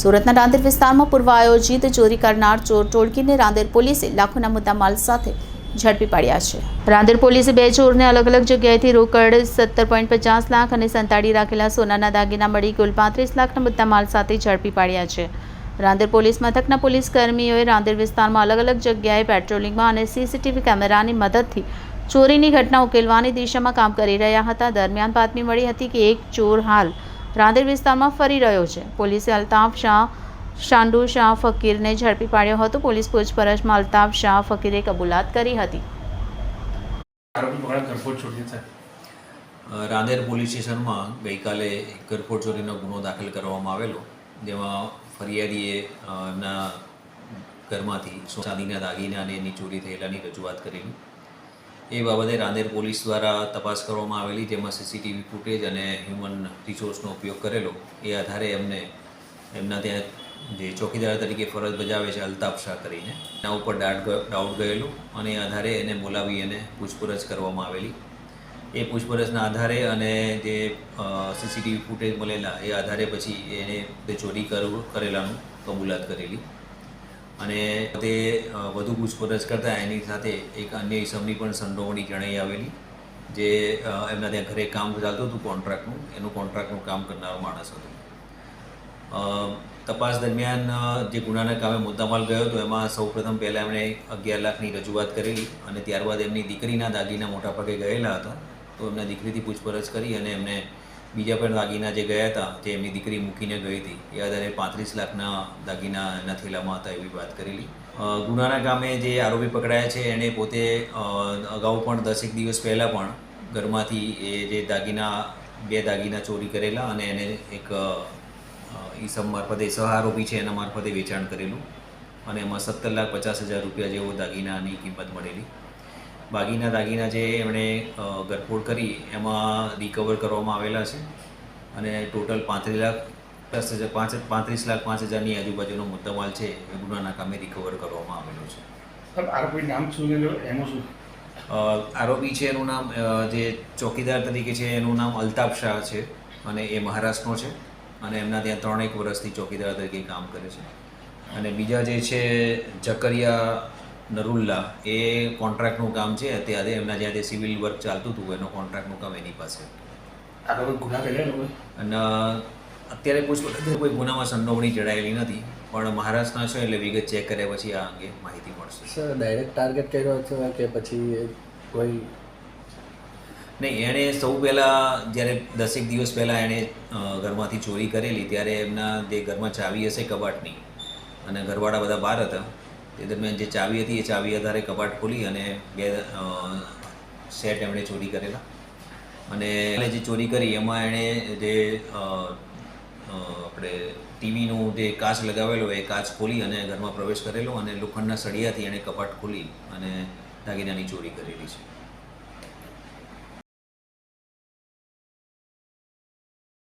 સુરતના રાંદેર વિસ્તારમાં પૂર્વ આયોજિત ચોરી કરનાર ચોર ટોળકીને રાંદેર પોલીસે લાખોના મુદ્દામાલ સાથે ઝડપી પાડ્યા છે. રાંદેર પોલીસે બે ચોરને અલગ અલગ જગ્યાએથી રોકડ સત્તર પોઈન્ટ પચાસ લાખ અને સંતાડી રાખેલા સોનાના દાગીના મળી કુલ પાંત્રીસ લાખના મુદ્દામાલ સાથે ઝડપી પાડ્યા છે. રાંદેર પોલીસ મથકના પોલીસ કર્મીઓએ રાંદેર વિસ્તારમાં અલગ અલગ જગ્યાએ પેટ્રોલિંગમાં અને સીસીટીવી કેમેરાની મદદથી ચોરીની ઘટના ઉકેલવાની દિશામાં કામ કરી રહ્યા હતા. દરમિયાન બાતમી મળી હતી કે એક ચોર હાલ રાંદેર વિસ્તારમાં ફરી રહ્યો છે. પોલીસે અલ્તાફ શાહ શાંડુ શાહ ફકીરને ઝડપી પાડ્યો હતો. પોલીસ પૂછપરછમાં અલ્તાફ શાહ ફકીરે કબૂલાત કરી હતી. રાંદેર પોલીસ સ્ટેશનમાં ગઈકાલે એક ગરફોડ ચોરીનો ગુનો દાખલ કરવામાં આવેલો જેમાં ફરિયાદીએ ઘરમાંથી સો- ચાંદીના દાગીના અને એની ચોરી થયેલાની રજૂઆત કરેલી. એ બાબતે રાંદેર પોલીસ દ્વારા તપાસ કરવામાં આવેલી, જેમાં સીસીટીવી ફૂટેજ અને હ્યુમન રિસોર્સનો ઉપયોગ કરેલો, એ આધારે એમને એમના ત્યાં જે ચોકીદાર તરીકે ફરજ બજાવે છે અલ્તાફ શાહ કરીને, એના ઉપર ડાઉટ ડાઉટ ગયેલો અને એ આધારે એને બોલાવી અને પૂછપરછ કરવામાં આવેલી. એ પૂછપરછના આધારે અને જે સીસીટીવી ફૂટેજ મળેલા, એ આધારે પછી એને ચોરી કર- કરેલાનું કબૂલાત કરેલી. અને તે વધુ પૂછપરછ કરતાં એની સાથે એક અન્ય ઇસમની પણ સંડોવણી જણાઈ આવેલી, જે એમના ત્યાં ઘરે કામ ચાલતું હતું કોન્ટ્રાક્ટનું, એનું કોન્ટ્રાક્ટનું કામ કરનારો માણસ હતો. તપાસ દરમિયાન જે ગુનાના કામે મુદ્દામાલ ગયો હતો, એમાં સૌપ્રથમ પહેલાં એમણે અગિયાર લાખની રજૂઆત કરેલી અને ત્યારબાદ એમની દીકરીના દાગીના મોટા ભાગે ગયેલા હતા, તો એમના દીકરીથી પૂછપરછ કરી અને એમને બીજા પણ દાગીના જે ગયા હતા, જે એમની દીકરી મૂકીને ગઈ હતી, એ આધારે પાંત્રીસ લાખના દાગીના એના હતા એવી વાત કરેલી. ગુનાના કામે જે આરોપી પકડાયા છે એણે પોતે અગાઉ પણ દસેક દિવસ પહેલાં પણ ઘરમાંથી એ જે દાગીના, બે દાગીના ચોરી કરેલા અને એને એક ઈસમ મારફતે સહ આરોપી છે એના મારફતે વેચાણ કરેલું. અને એમાં સત્તર લાખ પચાસ હજાર રૂપિયા જેવો દાગીનાની કિંમત મળેલી. બાકીના દાગીના જે એમણે ગરફોડ કરી એમાં રિકવર કરવામાં આવેલા છે. અને ટોટલ પાંત્રીસ લાખ દસ હજાર પાંચ પાંત્રીસ લાખ પાંચ હજારની આજુબાજુનો મુદ્દામાલ છે એ ગુનાના કામે રિકવર કરવામાં આવેલો છે. સાહેબ આરોપી નામ શું એનું શું? આરોપી છે એનું નામ જે ચોકીદાર તરીકે છે એનું નામ અલ્તાફ શાહ છે અને એ મહારાષ્ટ્રનો છે અને એમના ત્યાં ત્રણેક વર્ષથી ચોકીદાર તરીકે કામ કરે છે. અને બીજા જે છે જકરિયા નરુલ્લા એ કોન્ટ્રાક્ટનું કામ છે. અત્યારે એમના જ્યાં તે સિવિલ વર્ક ચાલતું હતું એનું કોન્ટ્રાક્ટનું કામ એની પાસે. અને અત્યારે પૂછપરછ કોઈ ગુનામાં સંડોવણી જડાયેલી નથી પણ મહારાષ્ટ્રના છે એટલે વિગત ચેક કર્યા પછી આ અંગે માહિતી મળશે. સર ડાયરેક્ટ ટાર્ગેટ કર્યો છે કે પછી કોઈ નહીં એણે સૌ પહેલાં જ્યારે દસેક દિવસ પહેલાં એણે ઘરમાંથી ચોરી કરેલી ત્યારે એમના જે ઘરમાં ચાવી હશે કબાટની અને ઘરવાળા બધા બહાર હતા તે દરમિયાન જે ચાવી હતી, એ ચાવી આધારે કબાટ ખોલી અને બે સેટ એમણે ચોરી કરેલા. અને એણે જે ચોરી કરી, એમાં એણે જે આપણે ટીવીનું જે કાચ લગાવેલો, એ કાચ ખોલી અને ઘરમાં પ્રવેશ કરેલો અને લોખંડના સળિયાથી એણે કપાટ ખોલી અને દાગીનાની ચોરી કરેલી છે.